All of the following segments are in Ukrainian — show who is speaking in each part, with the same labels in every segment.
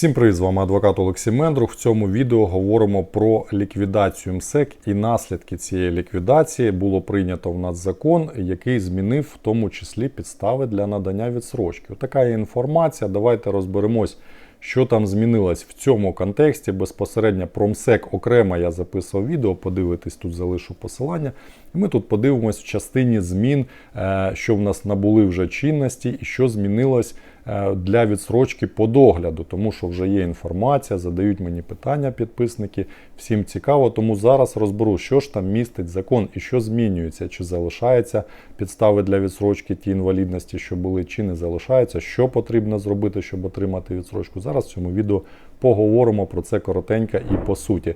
Speaker 1: Всім привіт, з вами адвокат Олексій Мендрух. В цьому відео говоримо про ліквідацію МСЕК і наслідки цієї ліквідації. Було прийнято в нас закон, який змінив в тому числі підстави для надання відсрочки. Така є інформація. Давайте розберемось, що там змінилось в цьому контексті. Безпосередньо про МСЕК окремо я записував відео. Подивитись, тут залишу посилання. І ми тут подивимось в частині змін, е, що в нас набули вже чинності, і що змінилось для відсрочки по догляду, тому що вже є інформація, задають мені питання підписники. Всім цікаво, тому зараз розберу, що ж там містить закон і що змінюється, чи залишаються підстави для відсрочки ті інвалідності, що були, чи не залишаються, що потрібно зробити, щоб отримати відсрочку. Зараз в цьому відео поговоримо про це коротенько і по суті.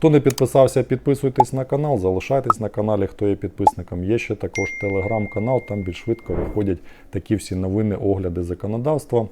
Speaker 1: Хто не підписався, підписуйтесь на канал, залишайтесь на каналі, хто є підписником. Є ще також телеграм-канал, там більш швидко виходять такі всі новини, огляди законодавства,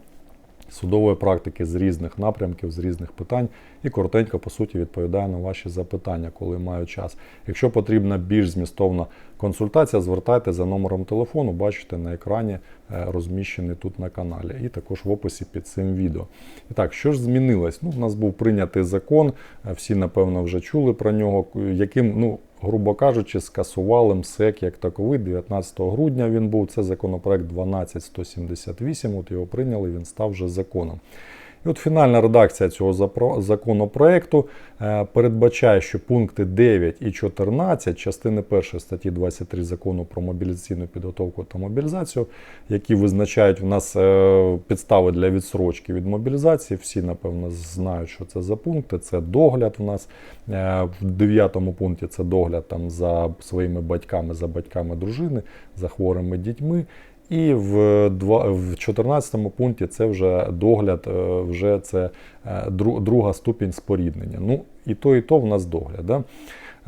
Speaker 1: судової практики з різних напрямків, з різних питань. І коротенько, по суті, відповідаю на ваші запитання, коли маю час. Якщо потрібна більш змістовна консультація, звертайте за номером телефону, бачите на екрані е, розміщений тут на каналі, і також в описі під цим відео. І так, що ж змінилось? Ну, У нас був прийнятий закон, е, всі, напевно, вже чули про нього, яким, ну, грубо кажучи, скасували МСЕК як таковий. 19 грудня він був. Це законопроект 12178. От його прийняли, він став вже законом. І от фінальна редакція цього законопроекту е, передбачає, що пункти 9 і 14 частини 1 статті 23 закону про мобілізаційну підготовку та мобілізацію, які визначають в нас е, підстави для відсрочки від мобілізації. Всі, напевно, знають, що це за пункти. Це догляд в нас е, в 9 пункті це догляд там за своїми батьками, за батьками дружини, за хворими дітьми. І в 14 пункті це вже догляд, е, вже це е, друга ступінь споріднення. Ну, і то, і то в нас догляд. Да?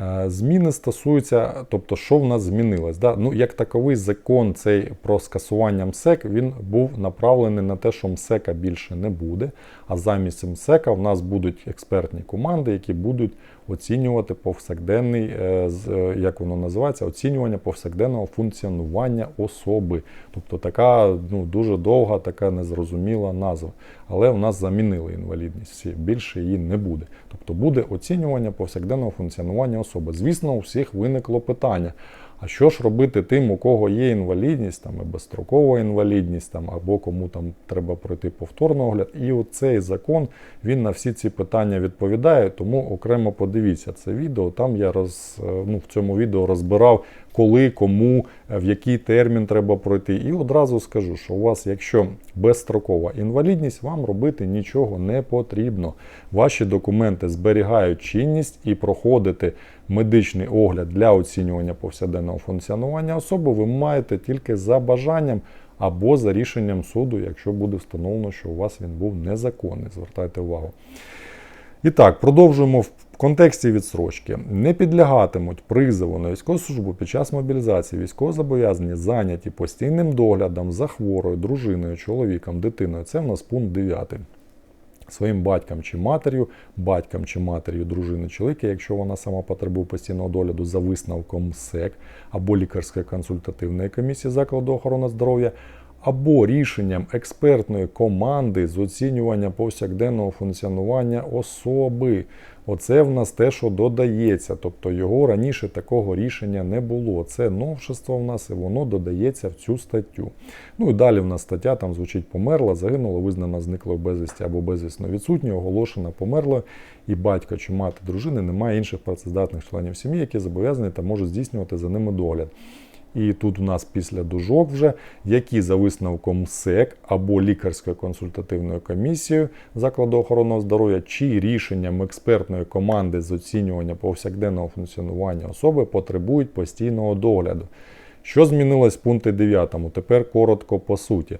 Speaker 1: Е, зміни стосуються, тобто, що в нас змінилось. Да? Ну, Як таковий закон цей про скасування МСЕК він був направлений на те, що МСЕКа більше не буде, а замість МСЕКа в нас будуть експертні команди, які будуть оцінювати повсякденний, е, е, як воно називається, оцінювання повсякденного функціонування особи. Тобто така ну, дуже довга, така незрозуміла назва. Але в нас замінили інвалідність, більше її не буде. Тобто буде оцінювання повсякденного функціонування особи. Звісно, у всіх виникло питання. А що ж робити тим, у кого є інвалідність, там і безстрокова інвалідність, там або кому там треба пройти повторний огляд? І оцей закон він на всі ці питання відповідає. Тому окремо подивіться це відео. Там я роз, е, ну, в цьому відео розбирав, коли, кому, е, в який термін треба пройти. І одразу скажу, що у вас, якщо безстрокова інвалідність, вам робити нічого не потрібно. Ваші документи зберігають чинність і проходити медичний огляд для оцінювання повсякденного функціонування особи ви маєте тільки за бажанням або за рішенням суду, якщо буде встановлено, що у вас він був незаконний. Звертайте увагу. І так, продовжуємо контексті відсрочки. Не підлягатимуть призову на військову службу під час мобілізації військовозобов'язані зайняті постійним доглядом за хворою, дружиною, чоловіком, дитиною. Це в нас пункт 9 своїм батькам чи матір'ю, батькам чи матір'ю дружини чоловіка, якщо вона сама потребує постійного догляду за висновком СЕК або лікарської консультативної комісії закладу охорони здоров'я, або рішенням експертної команди з оцінювання повсякденного функціонування особи. Оце в нас те, що додається. Тобто його раніше такого рішення не було. Це новшество в нас і воно додається в цю статтю. Ну і далі в нас стаття там звучить померла, загинула, визнана зниклою безвісті або безвісно відсутньою, оголошена померлою, і батько чи мати дружини немає інших працездатних членів сім'ї, які зобов'язані та можуть здійснювати за ними догляд. І тут у нас після дужок вже, які за висновком СЕК або лікарською консультативною комісією закладу охорони здоров'я, чи рішенням експертної команди з оцінювання повсякденного функціонування особи потребують постійного догляду. Що змінилось в пункті 9? Тепер коротко по суті.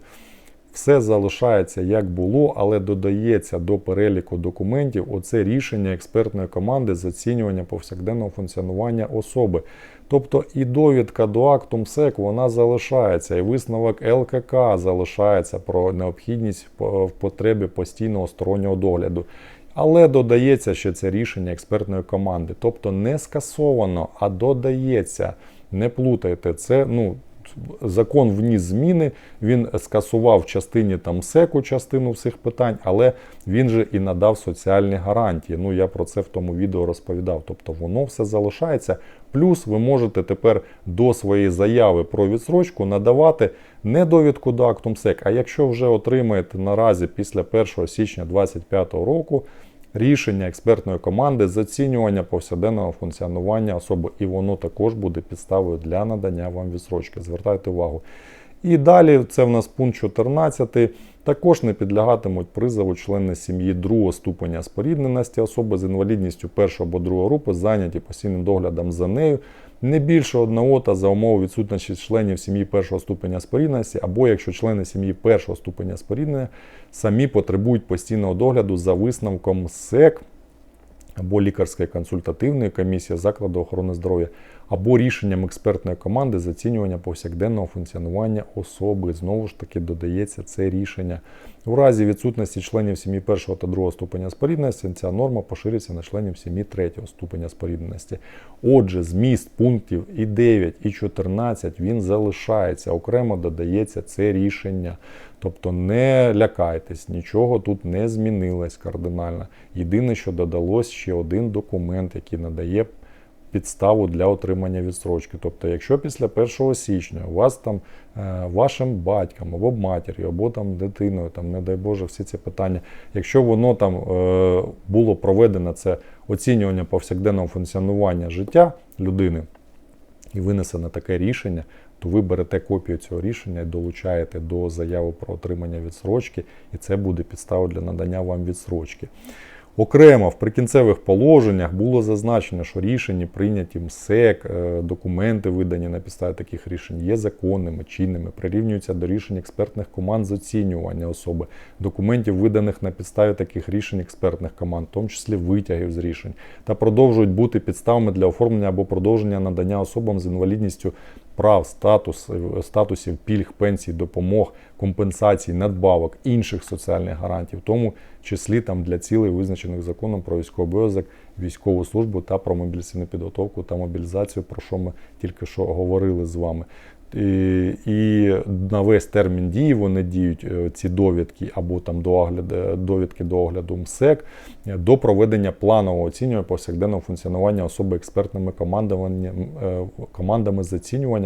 Speaker 1: Все залишається як було, але додається до переліку документів оце рішення експертної команди з оцінювання повсякденного функціонування особи. Тобто і довідка до акту МСЕК вона залишається, і висновок ЛКК залишається про необхідність в потребі постійного стороннього догляду. Але додається ще це рішення експертної команди. Тобто не скасовано, а додається. Не плутайте це. ну, закон вніс зміни, він скасував в частині там СЕКу частину всіх питань, але він же і надав соціальні гарантії. Ну я про це в тому відео розповідав. Тобто воно все залишається. Плюс ви можете тепер до своєї заяви про відсрочку надавати не довідку до акту МСЕК, а якщо вже отримаєте наразі після 1 січня 2025 року рішення експертної команди з оцінювання повсякденного функціонування особи, і воно також буде підставою для надання вам відсрочки. Звертайте увагу. І далі це в нас пункт 14. Також не підлягатимуть призову члени сім'ї другого ступеня спорідненості особи з інвалідністю першої або другої групи, зайняті постійним доглядом за нею, не більше одного та за умови відсутності членів сім'ї першого ступеня спорідності, або якщо члени сім'ї першого ступеня споріднення самі потребують постійного догляду за висновком СЕК або лікарської консультативної комісії закладу охорони здоров'я, або рішенням експертної команди з оцінювання повсякденного функціонування особи. Знову ж таки додається це рішення. У разі відсутності членів сім'ї першого та другого ступеня спорідненості ця норма поширюється на членів сім'ї третього ступеня спорідненості. Отже, зміст пунктів і 9, і 14 він залишається, окремо додається це рішення. Тобто не лякайтесь, нічого тут не змінилось кардинально. Єдине, що додалось ще один документ, який надає підставу для отримання відстрочки. Тобто, якщо після 1 січня у вас там е, вашим батьком або матір'ю, або там дитиною, там, не дай Боже, всі ці питання, якщо воно там е, було проведено це оцінювання повсякденного функціонування життя людини і винесено таке рішення, то ви берете копію цього рішення і долучаєте до заяви про отримання відсрочки, і це буде підставою для надання вам відсрочки. Окремо в прикінцевих положеннях було зазначено, що рішення прийняті МСЕК, е, документи видані на підставі таких рішень є законними, чинними, прирівнюються до рішень експертних команд з оцінювання особи, документів, виданих на підставі таких рішень експертних команд, в тому числі витягів з рішень, та продовжують бути підставами для оформлення або продовження надання особам з інвалідністю прав, статус, статусів, пільг, пенсій, допомог, компенсацій, надбавок, інших соціальних гарантій, в тому числі там для цілей, визначених законом про військовий обов'язок, військову службу та про мобілізаційну підготовку та мобілізацію, про що ми тільки що говорили з вами. І, на весь термін дії вони діють е, ці довідки або там до огляду, довідки до огляду МСЕК е, до проведення планового оцінювання повсякденного функціонування особи експертними командами, е, командами з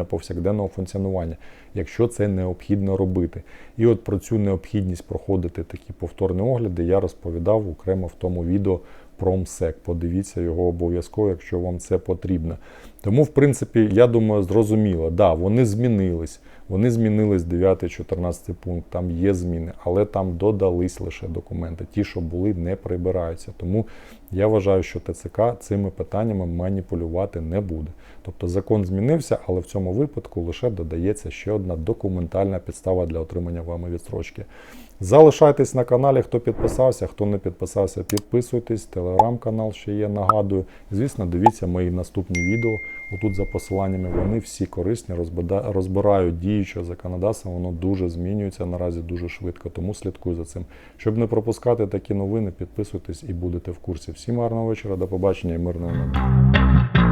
Speaker 1: повсякденного функціонування, якщо це необхідно робити. І от про цю необхідність проходити такі повторні огляди я розповідав окремо в тому відео про МСЕК. Подивіться його обов'язково, якщо вам це потрібно. Тому, в принципі, я думаю, зрозуміло, да, вони змінились. Вони змінились 9-14 пункт, там є зміни, але там додались лише документи. Ті, що були, не прибираються. Тому я вважаю, що ТЦК цими питаннями маніпулювати не буде. Тобто закон змінився, але в цьому випадку лише додається ще одна документальна підстава для отримання вами відстрочки. Залишайтесь на каналі, хто підписався, хто не підписався, підписуйтесь. Телеграм-канал ще є, нагадую. Звісно, дивіться мої наступні відео. Отут за посиланнями вони всі корисні, розбирають діючого законодавства, воно дуже змінюється наразі дуже швидко, тому слідкуй за цим. Щоб не пропускати такі новини, підписуйтесь і будете в курсі. Всім гарного вечора, до побачення і мирного неба.